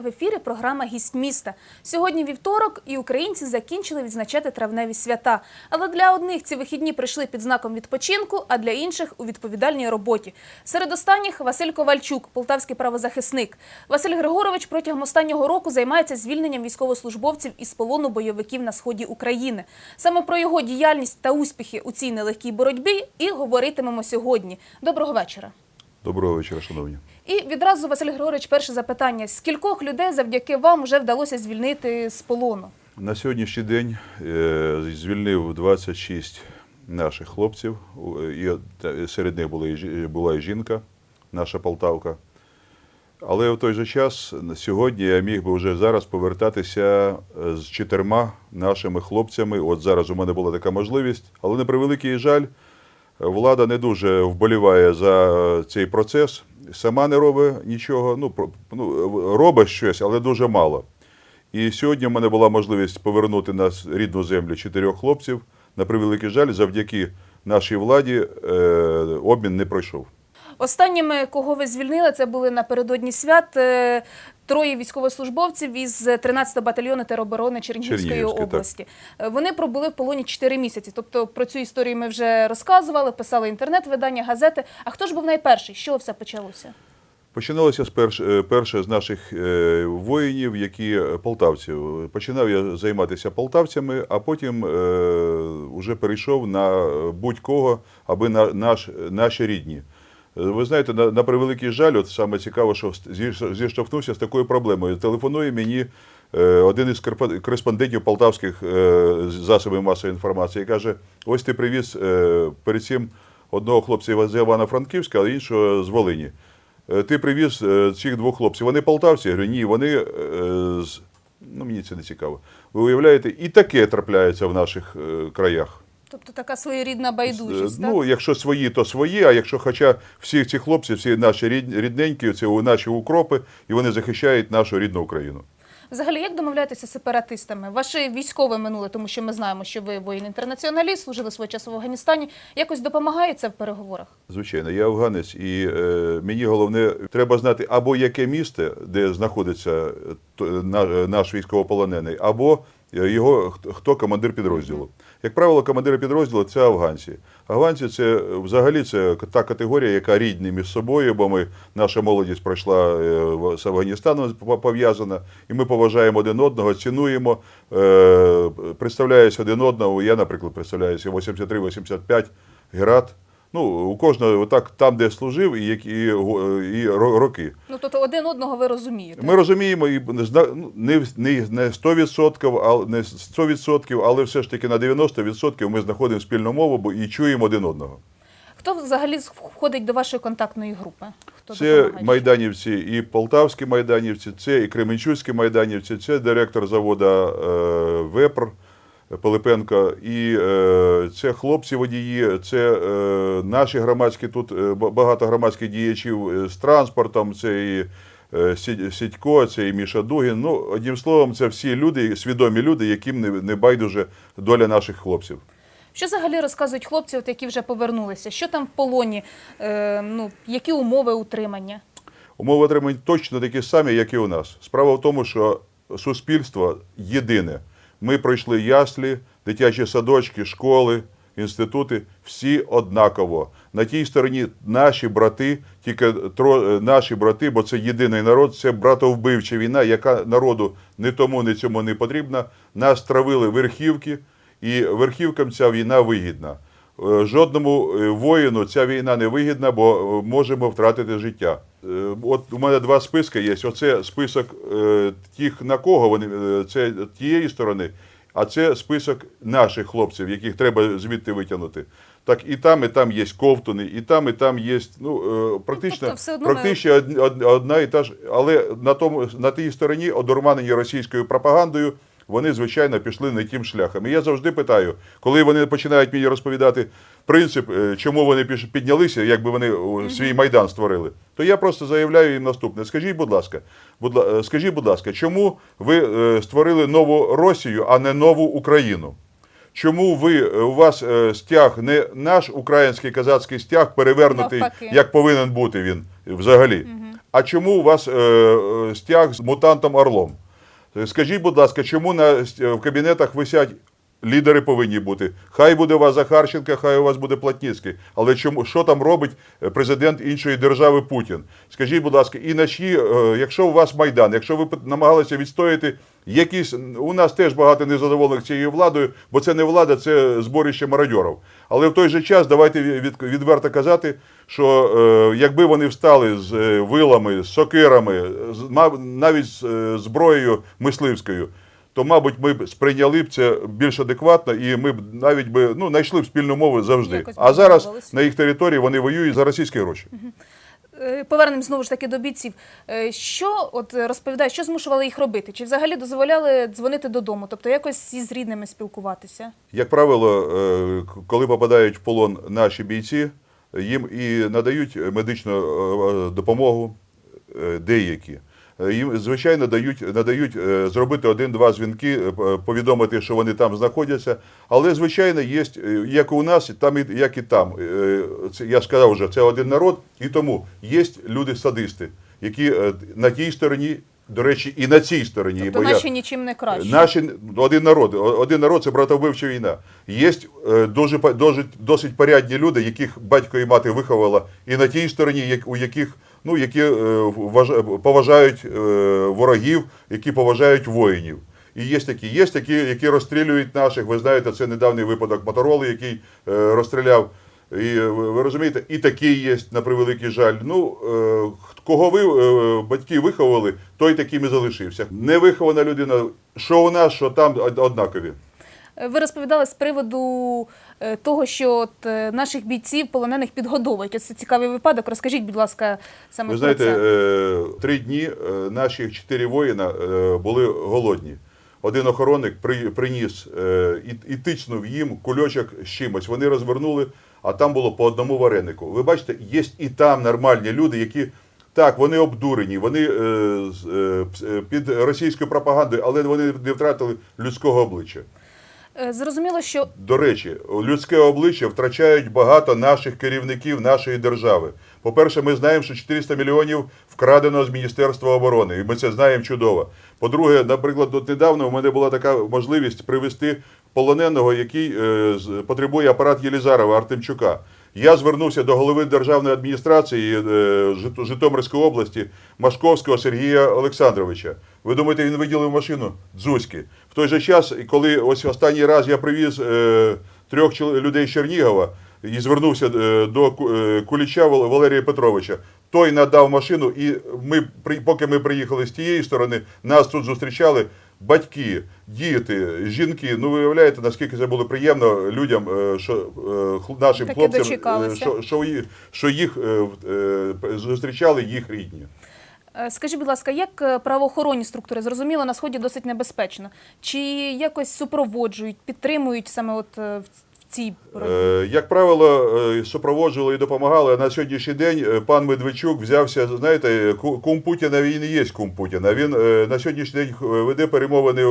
В ефірі програма Гість міста. Сьогодні вівторок, і українці закінчили відзначати травневі свята. Але для одних ці вихідні прийшли під знаком відпочинку, а для інших у відповідальній роботі. Серед останніх Василь Ковальчук, полтавський правозахисник. Василь Григорович протягом останнього року займається звільненням військовослужбовців із полону бойовиків на сході України. Саме про його діяльність та успіхи у цій нелегкій боротьбі і говоритимемо сьогодні. Доброго вечора. Доброго вечора, шановні. І відразу, Василь Григорович, перше запитання: скількох людей завдяки вам вже вдалося звільнити з полону? На сьогоднішній день е, звільнив 26 наших хлопців, і е, серед них була і, жінка, наша Полтавка. Але в той же час сьогодні я міг би вже зараз повертатися е, з чотирма нашими хлопцями. От зараз у мене була така можливість, але на превеликий жаль, влада не дуже вболіває за цей процес. Сама не робить нічого. Ну, ну робить щось, але дуже мало. І сьогодні в мене була можливість повернути на рідну землю чотирьох хлопців. На превеликий жаль, завдяки нашій владі е, обмін не пройшов. Останніми, кого ви звільнили, це були напередодні свят. е, Троє військовослужбовців із 13-го батальйону тероборони Чернігівської Чернігівської, так. області. Е, Вони пробули в полоні 4 місяці. Тобто про цю історію ми вже розказували, писали інтернет-видання, газети. А хто ж був найперший? Що все почалося? Починалося з перш, е, перше з наших воїнів, які полтавців. Починав я займатися полтавцями, а потім е, вже перейшов на будь-кого, аби на наш, наші рідні. Е, Ви знаєте, на, на превеликий жаль, от саме цікаво, що зіштовхнувся з такою проблемою. Телефонує мені е, один із кореспондентів полтавських е, засобів масової інформації і каже: ось ти привіз перед цим одного хлопця з Івано-Франківська, а іншого з Волині. Ти привіз цих двох хлопців. Вони полтавці? Я говорю, ні, вони з. Ну, мені це не цікаво. Ви уявляєте, і таке трапляється в наших краях. Тобто така своєрідна байдужість. Е, так? Ну, якщо свої, то свої, а якщо хоча всі ці хлопці, всі наші рідненькі, це наші укропи, і вони захищають нашу рідну Україну. Взагалі, як домовляєтеся з сепаратистами? Ваше військове минуле, тому що ми знаємо, що ви воїн-інтернаціоналіст, служили свого часу в Афганістані. Якось допомагає це в переговорах? Звичайно, я афганець, і е, мені головне, треба знати або яке місце, де знаходиться е, е, наш військовополонений, або е, його хто- командир підрозділу. Як правило, командири підрозділу це афганці. Афганці це взагалі це та категорія, яка рідні між собою, бо ми наша молодість пройшла е, з Афганістаном пов'язана, і ми поважаємо один одного, цінуємо, е, представляюсь один одного. Я, наприклад, представляюся 83-85 Герат. Ну, у кожного так там, де служив, і, які, і, і роки. Ну тобто один одного ви розумієте. Ми розуміємо, і не ну, не, не, не 100%, але, не 100%, але все ж таки на 90% ми знаходимо спільну мову бо і чуємо один одного. Хто взагалі входить до вашої контактної групи? Хто Це допомагає? майданівці і полтавські майданівці, це і кременчуцькі майданівці, це директор заводу е, Вепр Пилипенко, і е, це хлопці водії, це е, наші громадські тут е, багато громадських діячів з транспортом, це і е, Сідько, це і Міша Дугін. Ну, одним словом, це всі люди, свідомі люди, яким не, не байдуже доля наших хлопців. Що взагалі розказують хлопці, от які вже повернулися? Що там в полоні? Е, ну, які умови утримання? Умови отримання точно такі самі, як і у нас. Справа в тому, що суспільство єдине. Ми пройшли яслі, дитячі садочки, школи, інститути, всі однаково. На тій стороні наші брати, тільки тро, е, наші брати, бо це єдиний народ, це братовбивча війна, яка народу не тому, ні цьому не потрібна. Нас травили верхівки, і верхівкам ця війна вигідна. Е, Жодному е, воїну ця війна не вигідна, бо е, можемо втратити життя. От у мене два списки є. Оце список тих, на кого вони це тієї сторони, а це список наших хлопців, яких треба звідти витягнути. Так і там, і там є ковтуни, і там, і там є. Ну практично, тобто все одно практично од- од- одна і та ж, але на тому на тій стороні, одурманені російською пропагандою, вони, звичайно, пішли не тим шляхом. І я завжди питаю, коли вони починають мені розповідати принцип, е, чому вони піднялися, якби вони свій майдан створили, то я просто заявляю їм наступне: скажіть, будь ласка, будь, е, скажіть, будь ласка, чому ви е, створили нову Росію, а не нову Україну? Чому ви е, у вас е, стяг не наш український казацький стяг перевернутий, Навпаки. як повинен бути він взагалі? а чому у вас е, е, стяг з мутантом Орлом? Е, Скажіть, будь ласка, чому на, в кабінетах висять лідери повинні бути? Хай буде у вас Захарченка, хай у вас буде Платніцький. Але чому, що там робить е, президент іншої держави Путін? Скажіть, будь ласка, і на чиї, е, якщо у вас Майдан, якщо ви намагалися відстояти якісь, у нас теж багато незадоволених цією владою, бо це не влада, це зборище мародьорів. Але в той же час давайте від, відверто казати, що е, якби вони встали з вилами, з сокирами, навіть з зброєю мисливською, то, мабуть, ми б сприйняли б це більш адекватно, і ми б навіть би ну, знайшли б спільну мову завжди. А зараз на їх території вони воюють за російські гроші. Е, Повернемо знову ж таки до бійців. Е, Що от розповідає, що змушували їх робити? Чи взагалі дозволяли дзвонити додому? Тобто якось із рідними спілкуватися? Як правило, е, коли попадають в полон наші бійці, їм і надають медичну допомогу деякі. Е, Їм, звичайно, дають, надають е, зробити один-два дзвінки, е, повідомити, що вони там знаходяться. Але, звичайно, є, як у нас, там, і- як і там. Це, я сказав вже, це один народ, і тому є люди-садисти, які на тій стороні, до речі, і на цій стороні. Тобто бо я- наші нічим не краще. Наші один народ, один народ це братовбивча війна. Є дуже досить, порядні люди, яких батько і мати виховала, і на тій стороні, у яких ну які е, поважають е, ворогів, які поважають воїнів. І є такі, є такі, які розстрілюють наших. Ви знаєте, це недавній випадок Мотороли, який е, розстріляв. І ви розумієте, і такі є, на превеликий жаль. Ну, кого ви батьки виховали, той таким і залишився. Невихована людина, що у нас, що там од- однакові. Ви розповідали з приводу е, того, що от е, наших бійців полонених підгодовують. Ось це цікавий випадок. Розкажіть, будь ласка, саме Ви про знаєте, це. е, три дні наші чотири воїна були голодні. Один охоронник при- приніс і, тичнув їм кульочок з чимось. Вони розвернули, а там було по одному варенику. Ви бачите, є і там нормальні люди, які так, вони обдурені, вони під російською пропагандою, але вони не втратили людського обличчя. Е, Зрозуміло, що До речі, людське обличчя втрачають багато наших керівників нашої держави. По-перше, ми знаємо, що 400 мільйонів вкрадено з Міністерства оборони, і ми це знаємо чудово. По-друге, наприклад, от недавно у мене була така можливість привезти полоненого, який е, потребує апарат Єлізарова Артемчука. Я звернувся до голови державної адміністрації е, Житомирської області Машковського Сергія Олександровича. Ви думаєте, він виділив машину Дзузьки? В той же час, коли ось останній раз я привіз е, трьох людей з Чернігова і звернувся е, до Куліча Валерія Петровича, той надав машину, і ми, поки ми приїхали з тієї сторони, нас тут зустрічали батьки, діти, жінки. Ну, ви уявляєте, наскільки це було приємно людям, е, що е, нашим Таки хлопцям, е, що, що, ї- що їх зустрічали їх рідні. Скажіть, будь ласка, як правоохоронні структури зрозуміло на сході досить небезпечно? Чи якось супроводжують, підтримують саме от цій? Е, Як правило, е, супроводжували і допомагали. А на сьогоднішній день е, пан Медведчук взявся, знаєте, ку- кум Путіна він і є кум Путіна. Він е, на сьогоднішній день веде перемовини,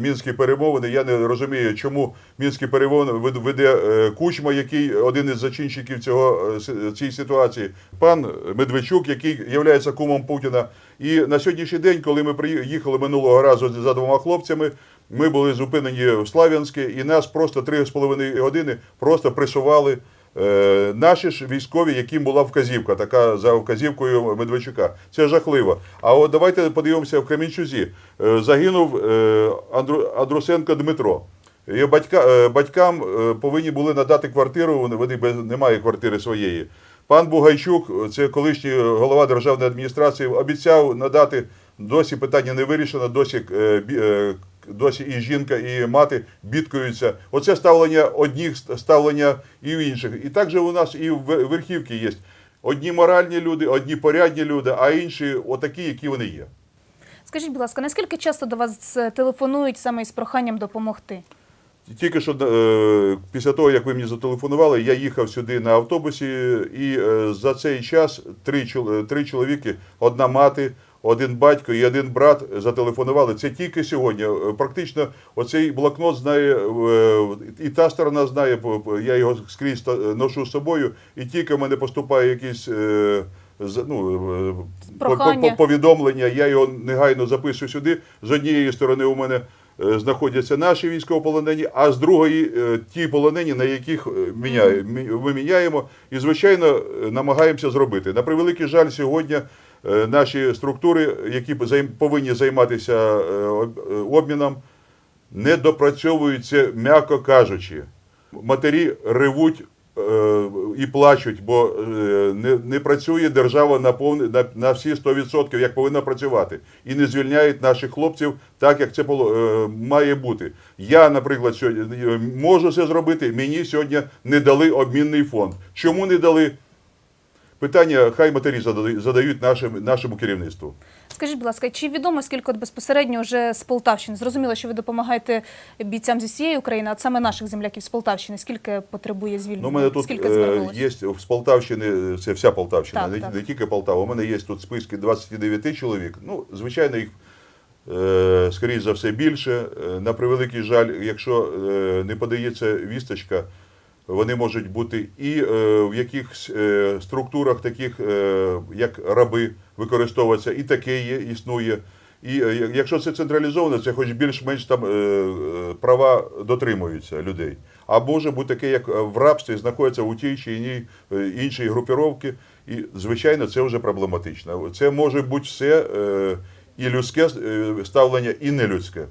мінські перемовини. Я не розумію, чому мінські перемовини веде Кучма, який один із зачинщиків цього цієї ситуації. Пан Медведчук, який є кумом Путіна. І на сьогоднішній день, коли ми приїхали минулого разу за двома хлопцями, ми були зупинені в Слав'янське, і нас просто три з половиною години просто пресували е, наші ж військові, яким була вказівка, така за вказівкою Медведчука. Це жахливо. А от давайте подивимося в Кремінчузі. Е, загинув е, Андру, Андрусенко Дмитро. Його батька, е, батькам е, повинні були надати квартиру, вони, немає квартири своєї. Пан Бугайчук, це колишній голова державної адміністрації, обіцяв надати. Досі питання не вирішено, досі, е, е, досі і жінка, і мати бідкаються. Оце ставлення одних, ставлення і в інших. І так же у нас і в верхівці є. Одні моральні люди, одні порядні люди, а інші отакі, які вони є. Скажіть, будь ласка, наскільки часто до вас телефонують саме із проханням допомогти? Тільки що е, після того, як ви мені зателефонували, я їхав сюди на автобусі, і е, за цей час три, чол- три чоловіки, одна мати, один батько і один брат зателефонували. Це тільки сьогодні. Е, Практично оцей блокнот знає, е, і та сторона знає, я його скрізь ношу з собою, і тільки в мене поступає якийсь. е, ну, е, Прохання. повідомлення, я його негайно записую сюди. З однієї сторони у мене е, знаходяться наші військовополонені, а з другої е, ті полонені, на яких е, міняє- ми міняємо і, звичайно, е, намагаємося зробити. На превеликий жаль, сьогодні е, наші структури, які повинні займатися е, об- е, обміном, не допрацьовуються, м'яко кажучи. Матері ревуть е, і плачуть, бо е, не, не працює держава на, повне, на, на всі 100%, як повинна працювати. І не звільняють наших хлопців так, як це е, має бути. Я, наприклад, сьогодні е, можу це зробити. Мені сьогодні не дали обмінний фонд. Чому не дали? Питання хай матері задають нашим, нашому керівництву. Скажіть, будь ласка, чи відомо скільки от безпосередньо вже з Полтавщини? Зрозуміло, що ви допомагаєте бійцям зі всієї України, а саме наших земляків з Полтавщини. Скільки потребує звільнення? Ну, у мене тут скільки е, звернулося? є з Полтавщини, це вся Полтавщина, Так, не, так. не тільки Полтава. У мене є тут списки 29 чоловік. Ну, звичайно, їх, е, скоріш за все, більше. Е, На превеликий жаль, якщо не подається вісточка, вони можуть бути і е, в якихось е, структурах, таких е, як раби, використовуватися, і таке є, існує. І е, якщо це централізовано, це хоч більш-менш там е, е, права дотримуються людей. А може бути таке, як в рабстві знаходяться у тій чи іній е, іншій групіровці, і звичайно це вже проблематично. Це може бути все е, і людське е, ставлення, і нелюдське.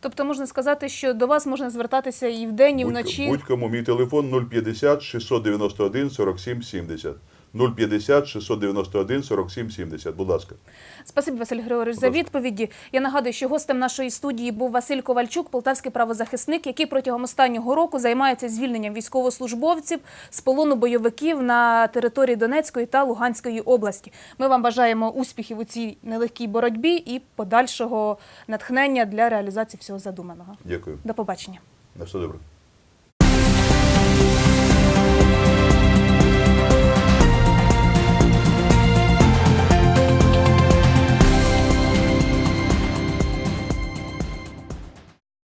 Тобто можна сказати, що до вас можна звертатися і вдень, і вночі. Будь-кому мій телефон 050 691 47 70. 050 691 47 70. Будь ласка. Спасибі, Василь Григорович, за відповіді. Я нагадую, що гостем нашої студії був Василь Ковальчук, полтавський правозахисник, який протягом останнього року займається звільненням військовослужбовців з полону бойовиків на території Донецької та Луганської області. Ми вам бажаємо успіхів у цій нелегкій боротьбі і подальшого натхнення для реалізації всього задуманого. Дякую. До побачення. На все добре.